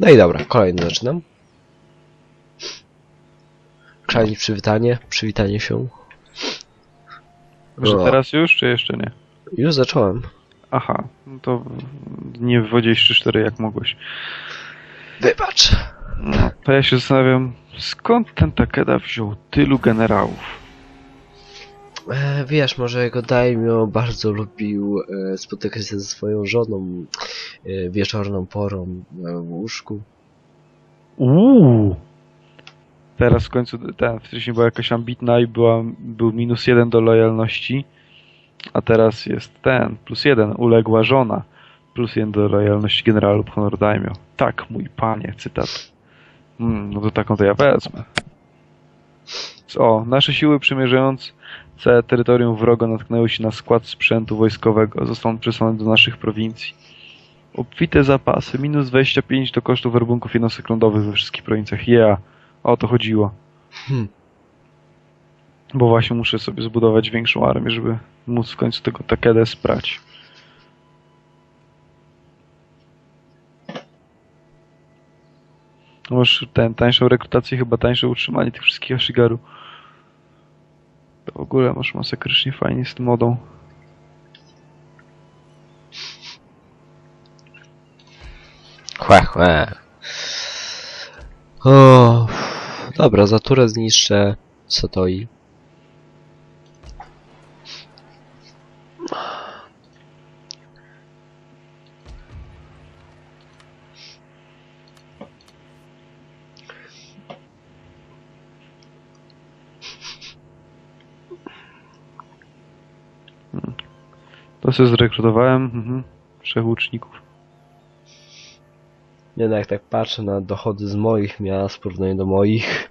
No i dobra, kolejny zaczynam. Chrzanić przywitanie, przywitanie się. Że O. teraz już, czy jeszcze nie? Już zacząłem. Aha, no to nie w wodzie 3-4 jak mogłeś. Wybacz. No, to ja się zastanawiam, skąd ten Takeda wziął tylu generałów? E, wiesz, może jego daimyo bardzo lubił e, spotykać się ze swoją żoną e, wieczorną porą e, w łóżku. Uuu! Teraz w końcu, ten, wcześniej była jakaś ambitna i była, był minus jeden do lojalności, a teraz jest ten, plus jeden, uległa żona, plus jeden do lojalności generała honor daimyo. Tak, mój panie, cytat. Hmm, no to taką to ja wezmę. O, nasze siły przymierzające terytorium wroga natknęły się na skład sprzętu wojskowego. Został on przesłany do naszych prowincji. Obfite zapasy, minus 25 do kosztów werbunków jednostek lądowych we wszystkich prowincjach. Yeah, o to chodziło. Hmm. Bo właśnie muszę sobie zbudować większą armię, żeby móc w końcu tego Takedę sprać. Masz ten, tańszą rekrutację, chyba tańsze utrzymanie tych wszystkich Ashigaru. To w ogóle masz masakrycznie fajnie z tym modą. Chłe, chłe. O, dobra, za turę zniszczę Satoi. To sobie zrekrutowałem. Mhm. Trzech łuczników. Nie no, jak tak patrzę na dochody z moich miast w porównaniu do moich,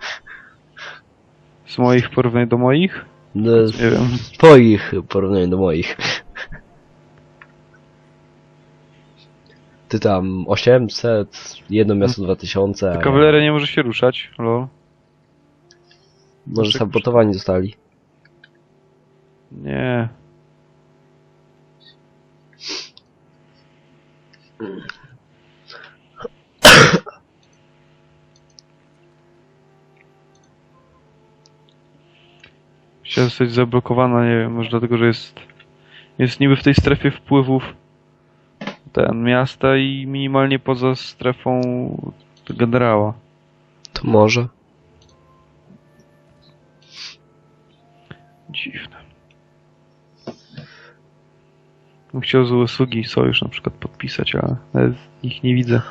Z moich w porównaniu do moich? no, Nie wiem. z twoich w porównaniu do moich. Ty tam 800, jedno miasto 2000, a ja- Kawaleria nie może się ruszać, lol. może sabotowani zostali. Nie. Chciała zostać zablokowana, nie wiem, może dlatego, że jest jest niby w tej strefie wpływów ten miasta i minimalnie poza strefą generała. To może. Dziwne. Bym chciał z usługi sojusz na przykład podpisać, ale ich nie widzę.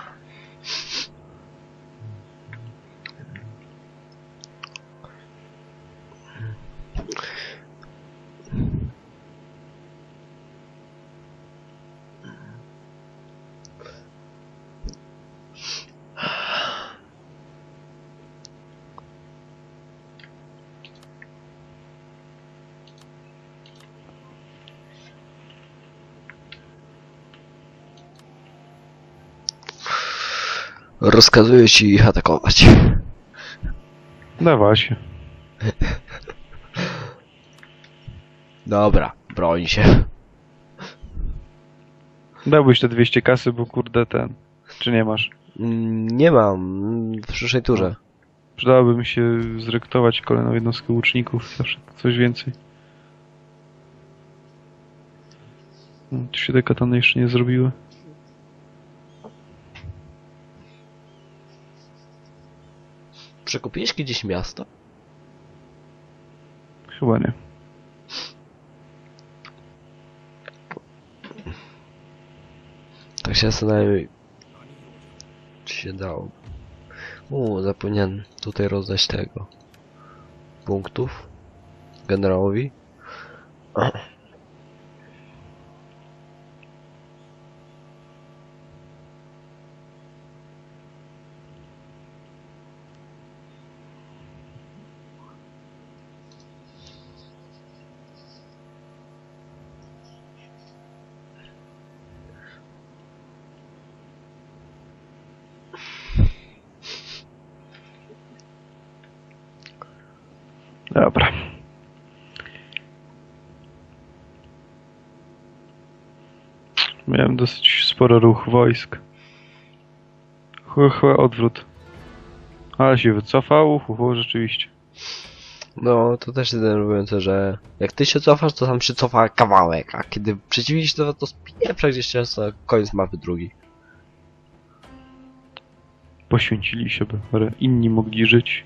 Rozkazuję ci ich atakować. Dawa się. Dobra, broń się. Dałbyś te 200 kasy, bo kurde ten. Czy nie masz? Mm, Nie mam w przyszłej turze. Przydałoby mi się zrekrutować kolejną jednostkę łuczników. Zawsze coś więcej. Hmm, Tu się te katany jeszcze nie zrobiły. Przekupiłeś kiedyś miasto? Chyba nie. Tak się zastanawiam, czy się dało. U, zapomniałem tutaj rozdać tego. Punktów. Generałowi. Dobra. Miałem dosyć sporo ruch wojsk. Chyba, odwrót. Ale się wycofał, hu, hu, rzeczywiście. No, to też jest denerwujące, że jak ty się cofasz, to tam się cofa kawałek, a kiedy przeciwnik się cofa, to spieprza gdzieś często koniec mapy drugi. Poświęcili się, by inni mogli żyć.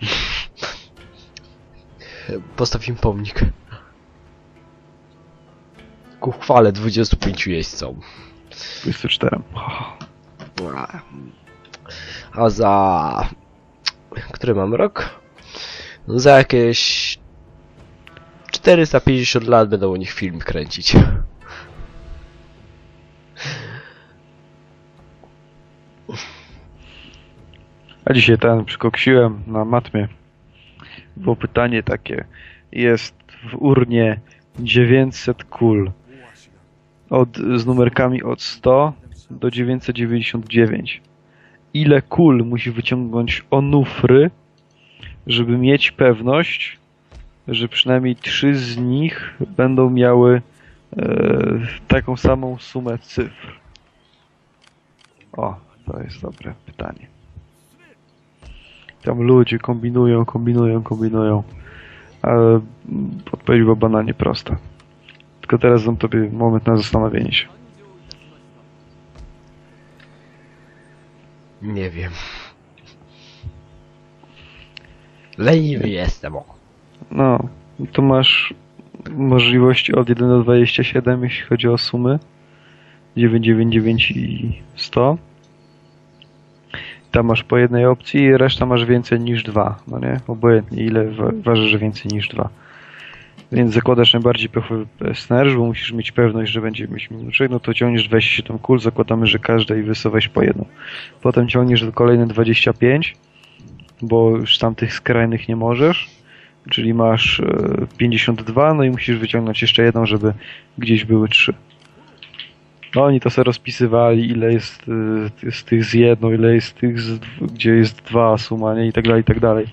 Postaw im pomnik. Ku chwale 25 jeźdźcom. 24. A za... Który mam rok? No za jakieś... 450 lat będą o nich film kręcić. A dzisiaj ten przykoksiłem na matmie. Było pytanie takie. Jest w urnie 900 kul. Od, z numerkami od 100 do 999. Ile kul musi wyciągnąć onufry, żeby mieć pewność, że przynajmniej trzy z nich będą miały e, taką samą sumę cyfr? O, to jest dobre pytanie. Tam ludzie kombinują, kombinują, kombinują. Ale odpowiedź była banalnie prosta. Tylko teraz dam tobie moment na zastanowienie się. Nie wiem. Leniwy jestem, o. No, to masz możliwości od 1 do 27, jeśli chodzi o sumy. 999 i 100 tam masz po jednej opcji i reszta masz więcej niż dwa, no nie? Obojętnie ile wa że więcej niż dwa. Więc zakładasz najbardziej pechowy e, scenariusz, bo musisz mieć pewność, że będzie mieć minuczek, no to ciągniesz 27 kul, zakładamy, że każdej wysuwasz po jedną. Potem ciągniesz kolejne 25, bo już tamtych skrajnych nie możesz, czyli masz e, 52, no i musisz wyciągnąć jeszcze jedną, żeby gdzieś były 3 oni to sobie rozpisywali, ile jest y, z tych z jedną, ile jest tych, z, gdzie jest dwa suma, nie? I tak dalej, i tak dalej.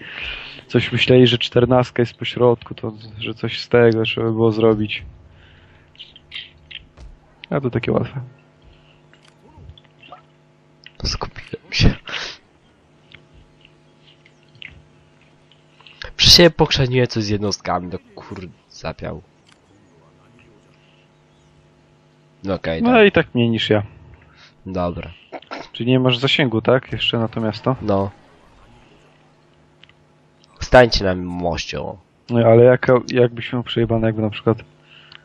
Coś myśleli, że czternastka jest po środku, to, że coś z tego trzeba było zrobić. A to takie łatwe. Skupiłem się. Przy siebie pokrzeniłem coś z jednostkami, no kur... zapiał. No okej, No tak. i tak mniej niż ja. dobra. Czyli nie masz zasięgu, tak? Jeszcze na to miasto? No. Stańcie na moście, o. No ale jaka, jakbyś miał przejebane, jakby na przykład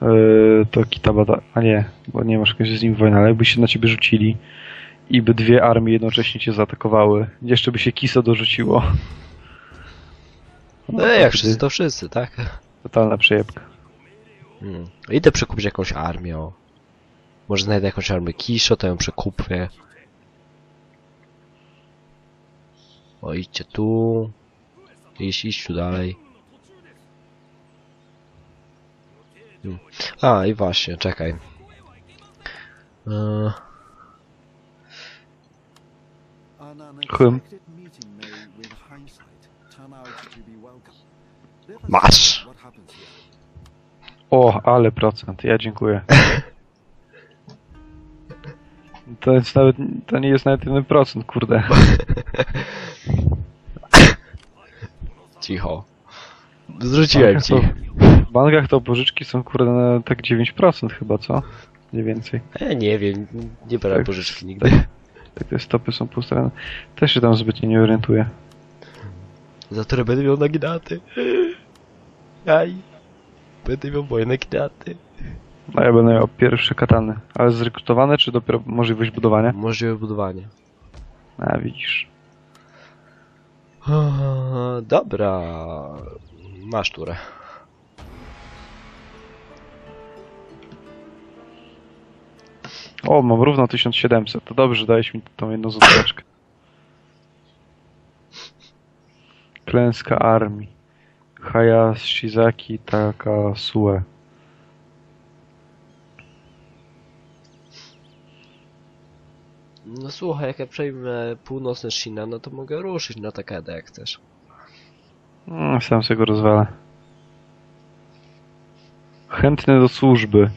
yy, to Kitabata, a nie, bo nie masz jakoś z nim wojny, ale jakby się na ciebie rzucili i by dwie armie jednocześnie cię zaatakowały, jeszcze by się Kiso dorzuciło. No to jak wtedy wszyscy, to wszyscy, tak? Totalna przejebka. Hmm. Idę przekupić jakąś armię, o. Może znajdę jakąś armię Kisho, to ją przekupię. O, idźcie tu. Iść, iść tu dalej. Hmm. A, i właśnie, czekaj. Eee, us Masz. O, ale procent, ja dziękuję. To jest nawet, to nie jest nawet jeden procent, kurde. cicho. Zwróciłem ci. W bankach to pożyczki są kurde na tak 9% chyba, co? Mniej więcej. E, nie wiem, nie brałem Tak. pożyczki nigdy. Tak te stopy są półstrony. Też się tam zbytnio nie orientuję. Za które będę miał naginaty. Aj. Będę miał moje naginaty. No ja będę miał pierwsze katany. Ale zrekrutowane, czy dopiero możliwość budowania? Możliwe budowanie. A widzisz. Eee, Dobra. Masz turę. O, mam równo 1700. To dobrze, dałeś mi tą jedną złoteczkę. Klęska armii. Haya Shizaki Takasue. No słuchaj, jak ja przejmę północny Shina, no to mogę ruszyć na Takedę jak chcesz. Mm, sam sobie go rozwalę. Chętny do służby.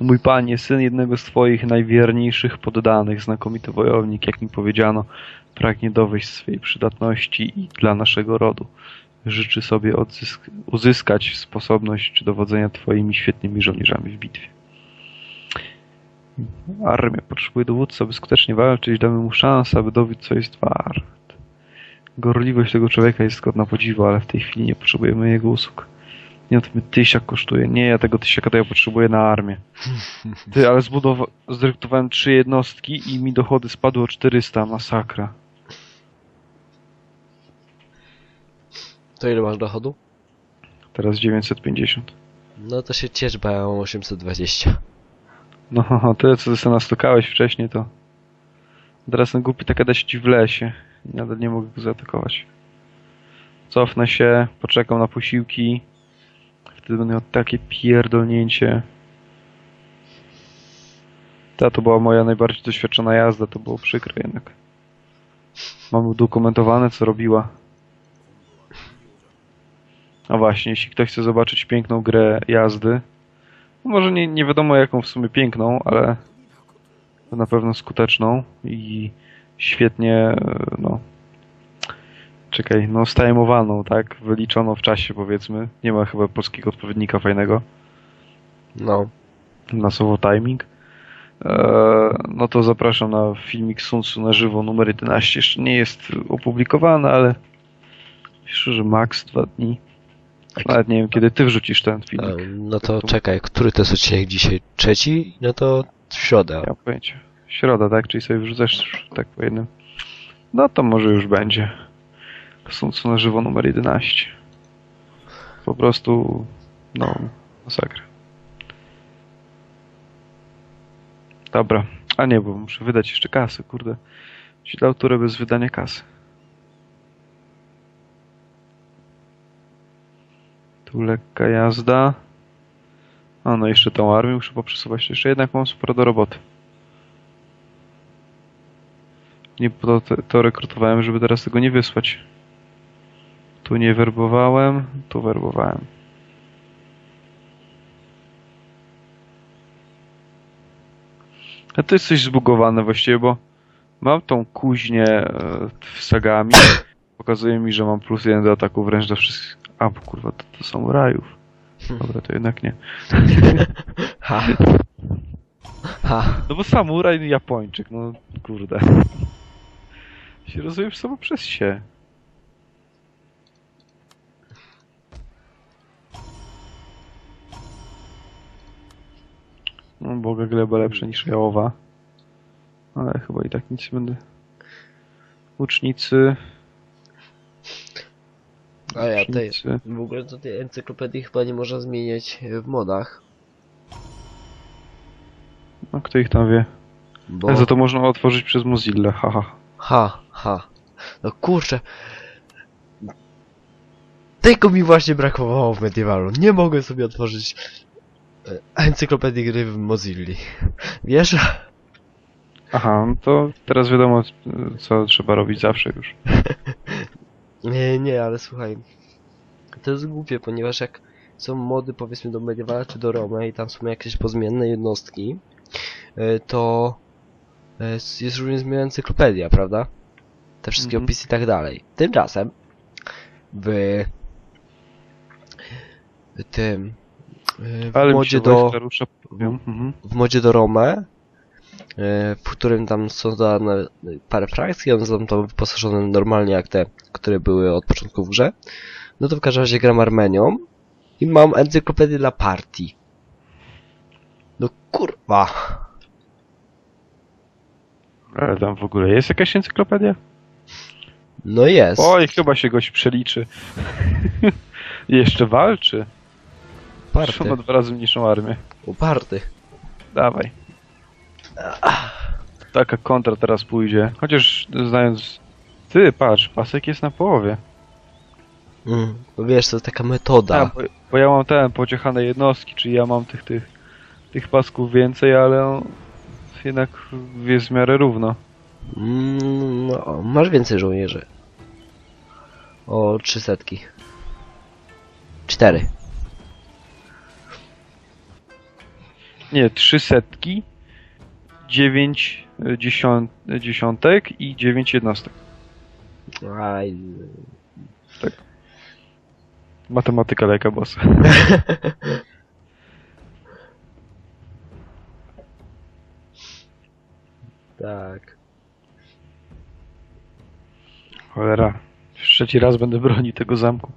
Mój panie, syn jednego z twoich najwierniejszych poddanych, znakomity wojownik, jak mi powiedziano, pragnie dowieść swej przydatności i dla naszego rodu. Życzy sobie odzysk- uzyskać sposobność dowodzenia twoimi świetnymi żołnierzami w bitwie. Armia potrzebuje dowódcy, aby skutecznie walczyć. Damy mu szansę, aby dowiedzieć, co jest wart. Gorliwość tego człowieka jest godna podziwu, ale w tej chwili nie potrzebujemy jego usług. Nie, to mnie tysiak kosztuje. Nie, ja tego tysiaka to ja potrzebuję na armię. Ty, ale zbudowa- zrekrutowałem trzy jednostki i mi dochody spadły o 400. Masakra. To ile masz dochodu? Teraz 950. No to się ciesz, bo ja mam 820. No, tyle co ty nastukałeś wcześniej, to... Teraz ten głupi tak dać ci w lesie. Nadal nie mogę go zaatakować. Cofnę się, poczekam na posiłki. Wtedy będę miał takie pierdolnięcie. Ta to była moja najbardziej doświadczona jazda, to było przykre jednak. Mam udokumentowane, co robiła. A właśnie, jeśli ktoś chce zobaczyć piękną grę jazdy, może nie, nie wiadomo jaką w sumie piękną, ale na pewno skuteczną i świetnie, no, czekaj, no stajmowaną, tak, wyliczoną w czasie powiedzmy. Nie ma chyba polskiego odpowiednika fajnego No. na słowo timing. Eee, no to zapraszam na filmik Sunsu na żywo numer 11. Jeszcze nie jest opublikowany, ale myślę, że max dwa dni. Nawet nie wiem, kiedy ty wrzucisz ten filmik. No to czekaj, który to jest odcinek dzisiaj? Trzeci? No to w środę. Nie mam pojęcia. Środa, tak? Czyli sobie wrzucasz tak po jednym. No to może już będzie. Sunsu na żywo numer 11. Po prostu, no, masakra. Dobra. A nie, bo muszę wydać jeszcze kasy, kurde. Źle autorę bez wydania kasy. Tu lekka jazda. A no jeszcze tą armię muszę poprzesuwać. Jeszcze jednak mam sporo do roboty. Nie po to, to rekrutowałem, żeby teraz tego nie wysłać. Tu nie werbowałem, tu werbowałem. A to jest coś zbugowane właściwie, bo mam tą kuźnię e, w sagami. Pokazuje mi, że mam plus jeden do ataku wręcz do wszystkich. A, kurwa, to, to są rajów. Dobra, to jednak nie. Ha. Ha. No bo samuraj Japończyk, no kurde. Się rozumiesz samo przez się. No Boga gleba lepsze niż jałowa. Ale chyba i tak nic nie będę. Łucznicy. A ja tej, w ogóle to tej encyklopedii chyba nie można zmieniać e, w modach. No kto ich tam wie? Bo... Za to można otworzyć przez Mozilla, haha. Ha, ha. No kurczę. Tego mi właśnie brakowało w Medievalu. Nie mogę sobie otworzyć e, encyklopedii gry w Mozilli. Wiesz? Aha, no to teraz wiadomo co trzeba robić zawsze już. Nie, nie, ale słuchaj. To jest głupie, ponieważ jak są mody powiedzmy do Medievala czy do Roma i tam są jakieś pozmienne jednostki, e, to e, jest również zmieniona encyklopedia, prawda? Te wszystkie Mhm. opisy i tak dalej. Tymczasem w tym e, w Ale modzie do. Mhm. w modzie do Rome, w którym tam są dodane parę frakcji, one są tam wyposażone normalnie jak te, które były od początku w grze, no to w każdym razie gram Armenią i mam encyklopedię dla partii. No kurwa. Ale tam w ogóle jest jakaś encyklopedia? No jest. Oj, chyba się goś przeliczy. Jeszcze walczy. Uparty. Ma dwa razy mniejszą armię. Uparty. Dawaj. Taka kontra teraz pójdzie. Chociaż znając... Ty, patrz, pasek jest na połowie. Mm, bo wiesz, to jest taka metoda. A, bo, bo ja mam ten, pociechane jednostki, czyli ja mam tych, tych, tych pasków więcej, ale on jednak jest w miarę równo. Mm, no, masz więcej żołnierzy. O, trzy setki. Cztery. Nie, trzy setki, dziewięć y, dziesiąt, dziesiątek i dziewięć jednostek. Aj. Matematyka leka bossa. Tak. Cholera. Już trzeci raz będę bronił tego zamku.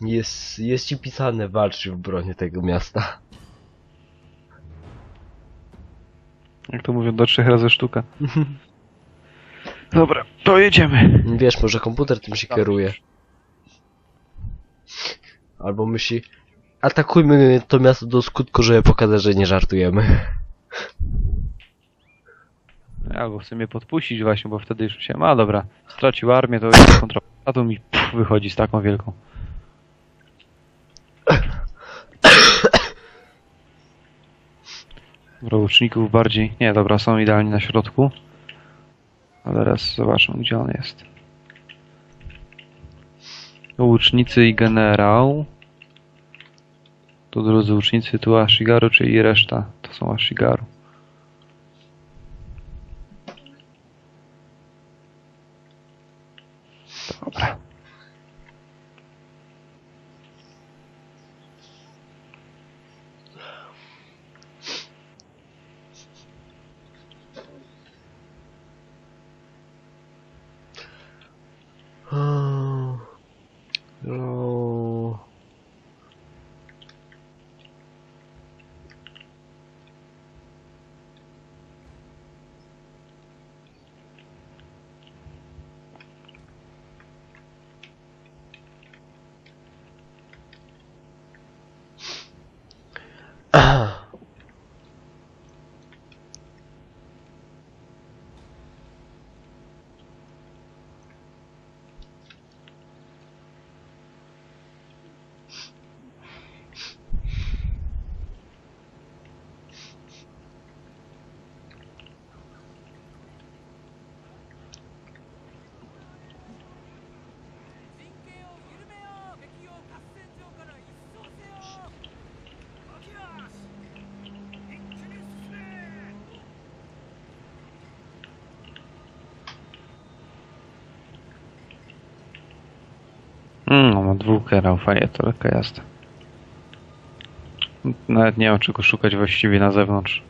Jest, jest ci pisane walcz w bronię tego miasta. Jak to mówią, do trzech razy sztuka. Dobra, to jedziemy. Wiesz, może komputer tym się kieruje. Albo myśli, atakujmy to miasto do skutku, żeby pokazać, że nie żartujemy. Albo chce mnie podpuścić właśnie, bo wtedy już się ma, dobra, stracił armię, to jest kontrola. A tu mi pff, wychodzi z taką wielką. Dobra, łuczników bardziej. Nie, dobra, są idealnie na środku. A teraz zobaczmy, gdzie on jest. Łucznicy i generał. Tu drodzy łucznicy, tu Ashigaru, czyli reszta. To są Ashigaru. Dobra. No. Mm, no, ma dwóch generał, fajnie, to lekka jazda. Nawet nie mam czego szukać właściwie na zewnątrz.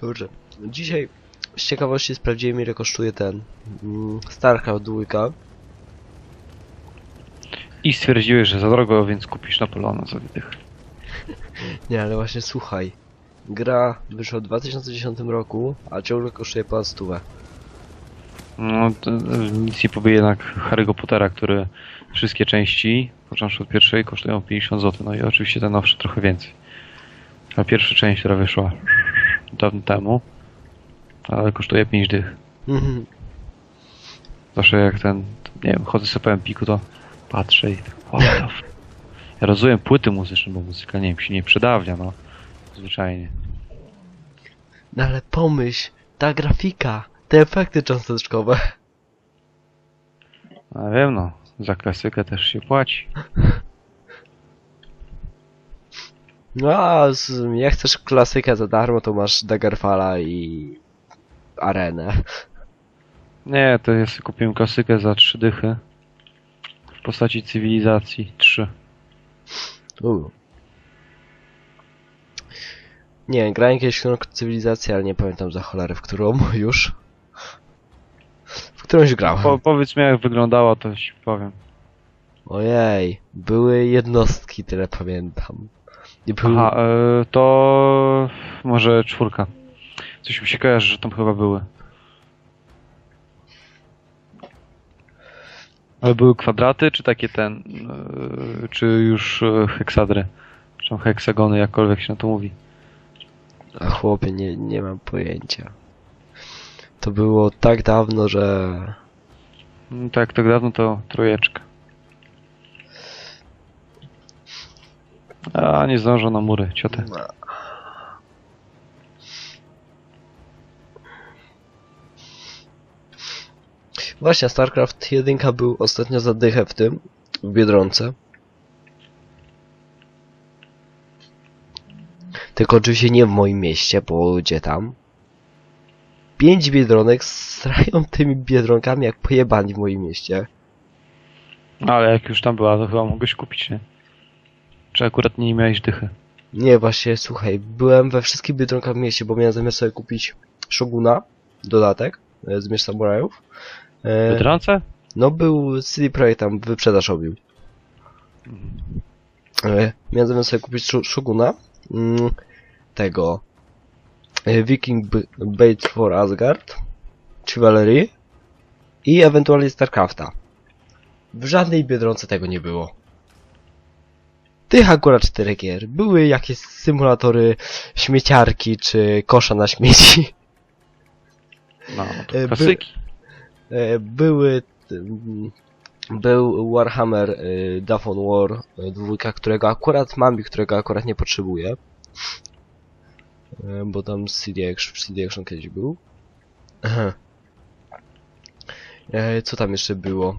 Dobrze. Dzisiaj z ciekawości sprawdziłem ile kosztuje ten mm, StarCraft 2. I stwierdziłeś, że za drogo, więc kupisz Napoleona za tych. Nie, ale właśnie słuchaj. Gra wyszła w 2010 roku, a ciągle kosztuje ponad stówę. No, to, nic nie powie jednak Harry'ego Pottera, który wszystkie części, począwszy od pierwszej, kosztują 50 zł. No i oczywiście te nowsze trochę więcej. A pierwsza część, która wyszła dawno temu, ale kosztuje 5 dych. Mhm. Zawsze jak ten, nie wiem, chodzę sobie po Empiku, to patrzę i tak, what the f... Ja rozumiem płyty muzyczne, bo muzyka, nie wiem, się nie przedawnia, no. Zwyczajnie. No ale pomyśl, ta grafika, te efekty cząsteczkowe. No wiem, no. Za klasykę też się płaci. No a z, jak chcesz klasykę za darmo, to masz Daggerfalla i arenę. Nie, to sobie kupiłem klasykę za 3 dychy. W postaci cywilizacji 3. U. Nie, grałem kiedyś w którą cywilizację, ale nie pamiętam za cholerę, w którą już. W którąś grałem. Po, powiedz mi jak wyglądała, to ci powiem. Ojej, były jednostki, tyle pamiętam. I był... Aha, e, to może czwórka. Coś mi się kojarzy, że tam chyba były. Ale były kwadraty, czy takie ten, e, czy już e, heksadry? Czy heksagony, jakkolwiek się na to mówi. A chłopie, nie, nie mam pojęcia. To było tak dawno, że... No, tak, tak dawno to trójeczka. A, nie zdążą na mury, ciotę. Właśnie, StarCraft 1 był ostatnio zadychę w tym, w Biedronce. Tylko oczywiście nie w moim mieście, bo gdzie tam? Pięć Biedronek strają tymi Biedronkami jak pojebani w moim mieście. Ale jak już tam była, to chyba mogłeś kupić, nie? Czy akurat nie miałeś dychy? Nie, właśnie, słuchaj, byłem we wszystkich Biedronkach w mieście, bo miałem zamiar sobie kupić Shoguna, dodatek, e, z Miecz Samurajów. E, Biedronce? no był CD Projekt tam wyprzedaż robił. E, miałem zamiar sobie kupić Sho- Shoguna, mm, tego e, Viking B- Bait for Asgard, Chivalry i ewentualnie StarCrafta. W żadnej Biedronce tego nie było. Tych akurat czterech gier. Były jakieś symulatory śmieciarki czy kosza na śmieci. No, to E, by- klasyki. E, były mm, był Warhammer y, Dawn War y, dwójka, którego akurat mam i którego akurat nie potrzebuję. E, bo tam CD Action, CD Action kiedyś był. E, co tam jeszcze było?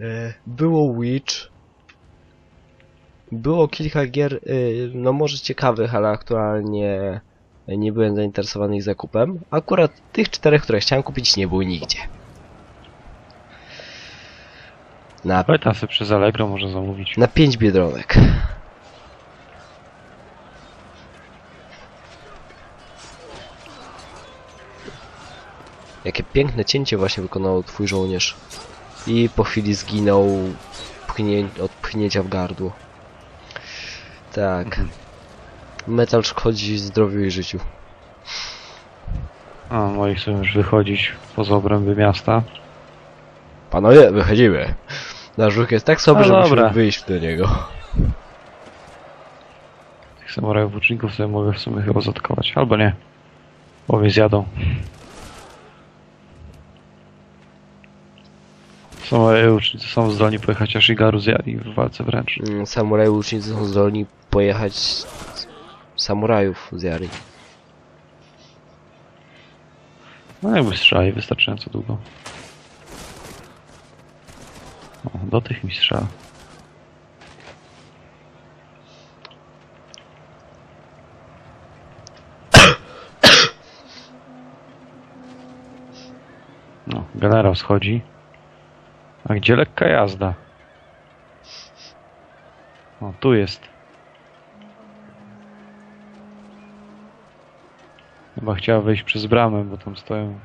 E, było Witch. Było kilka gier, no może ciekawych, ale aktualnie nie byłem zainteresowany ich zakupem. Akurat tych czterech, które chciałem kupić, nie było nigdzie. Na, Ale tam sobie przez Allegro może zamówić. na pięć biedronek. Jakie piękne cięcie właśnie wykonał twój żołnierz. I po chwili zginął pchnię, od pchnięcia w gardło. Tak. Metal szkodzi zdrowiu i życiu. A, moi chcą już wychodzić poza obręby miasta. Panowie, wychodzimy. Nasz ruch jest tak słaby, No że musimy dobra. wyjść do niego. Tych samurajów łuczników sobie mogę w sumie chyba zaatakować. Albo nie. Bo mnie zjadą. Samuraje łucznicy są zdolni pojechać Ashigaru zjadli w walce wręcz. Mm, Samuraj łucznicy są zdolni pojechać samurajów z Jary. No jakby strzelali wystarczająco długo. O, do tych mi strzela. No, generał schodzi. A gdzie lekka jazda? O, tu jest. Chyba chciała wejść przez bramę, bo tam stoją.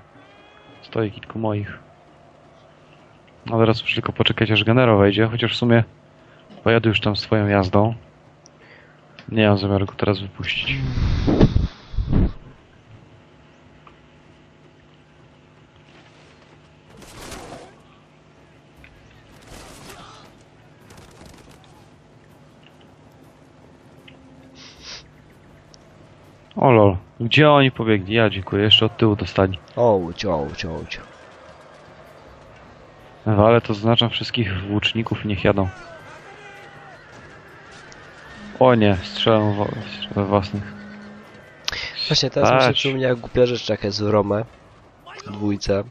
Stoi kilku moich. No teraz muszę tylko poczekać aż generał wejdzie, chociaż w sumie pojadę już tam swoją jazdą. Nie mam zamiaru go teraz wypuścić. O lol, gdzie oni pobiegli? Ja dziękuję, jeszcze od tyłu dostali. Ołć, ołć, ołć. No, ale to zaznaczam wszystkich włóczników i niech jadą. O nie, strzelam wo- we własnych. Właśnie teraz mi się przypomniała głupia rzecz, jaka jest w Romę, w dwójce,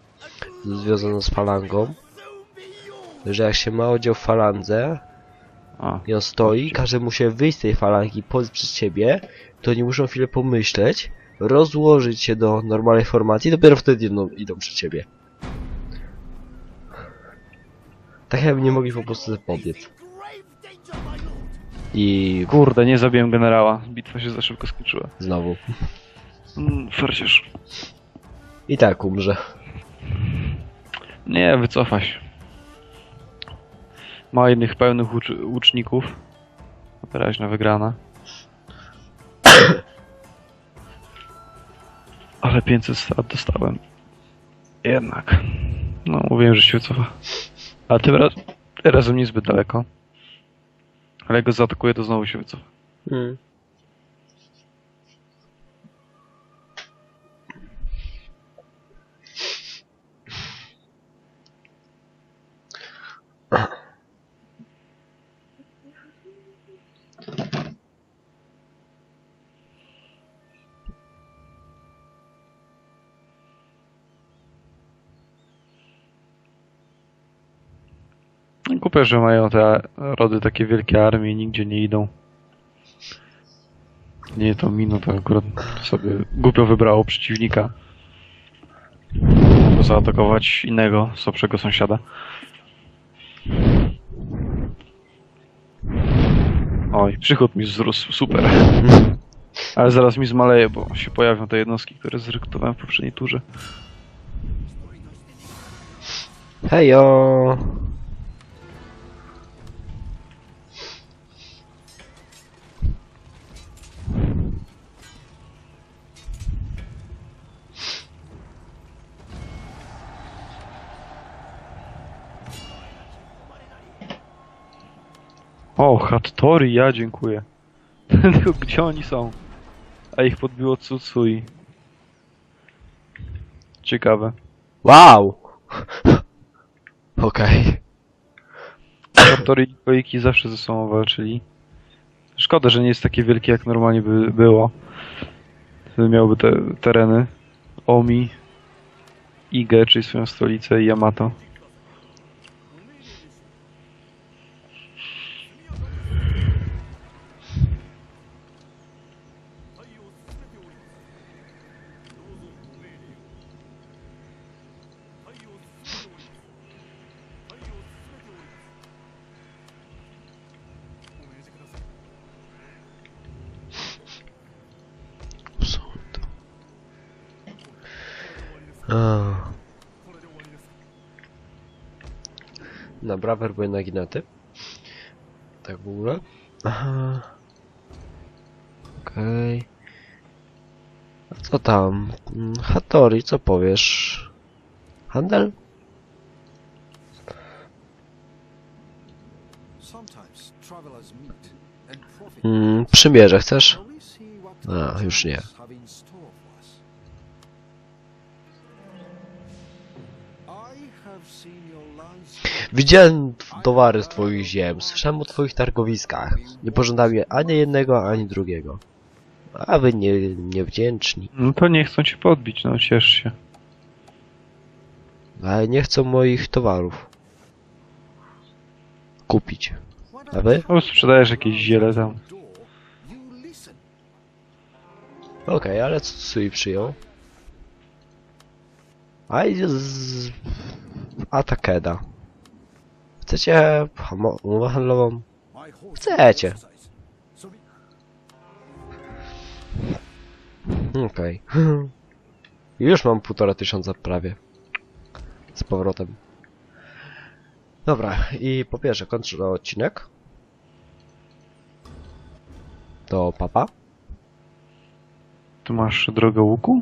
związana z falangą, że jak się ma oddział w falandze A, i on stoi, każe mu się wyjść z tej falangi i podejść przed siebie, to oni muszą chwilę pomyśleć, rozłożyć się do normalnej formacji, dopiero wtedy idą, idą przed siebie. Tak jakby nie mogli po prostu pobiec. I kurde, nie zabiłem generała. Bitwa się za szybko skończyła. znowu. Mm, Farciarz. I tak umrze. Nie, wycofa się. Ma jednych pełnych łucz łuczników. Wyraźna wygrana. Ale 500 strat dostałem. Jednak. No, mówiłem, że się wycofa. Ale tym raz razem niezbyt daleko. Ale jak go zaatakuje, to znowu się wycofa. Mm. Głupie, że mają te rody takie wielkie armie i nigdzie nie idą. Nie, to Mino to akurat sobie głupio wybrało przeciwnika. Zaatakować innego, słabszego sąsiada. Oj, przychód mi wzrósł, super. Ale zaraz mi zmaleje, bo się pojawią te jednostki, które zrekrutowałem w poprzedniej turze. Hejo! O, Hattori, ja dziękuję. Tylko gdzie oni są? A ich podbiło Tsutsui. Ciekawe. Wow! Okej. Hattori i Koiki zawsze ze sobą walczyli. Szkoda, że nie jest takie wielkie jak normalnie by było. Wtedy miałby te tereny. Omi, Ige, czyli swoją stolicę i Yamato. Dobra, werbuję na ginety. Tak w ogóle. Aha. Okej. A co tam? Mm, Hattori, co powiesz? Handel? Mm, przymierze, chcesz? A, już nie. Widziałem towary z twoich ziem, słyszałem o twoich targowiskach. Nie pożądam je ani jednego, ani drugiego. A wy nie, niewdzięczni. No to nie chcą cię podbić, no ciesz się. Ale nie chcą moich towarów. Kupić. A I wy? No sprzedajesz jakieś ziele tam. Okej, ale co Sui przyjął? A idzie z... Atakeda. Chcecie umowę handlową? Chcecie. Okej. Już mam półtora tysiąca prawie. Z powrotem. Dobra, i po pierwsze kończę odcinek. To papa. Tu masz drogę łuku?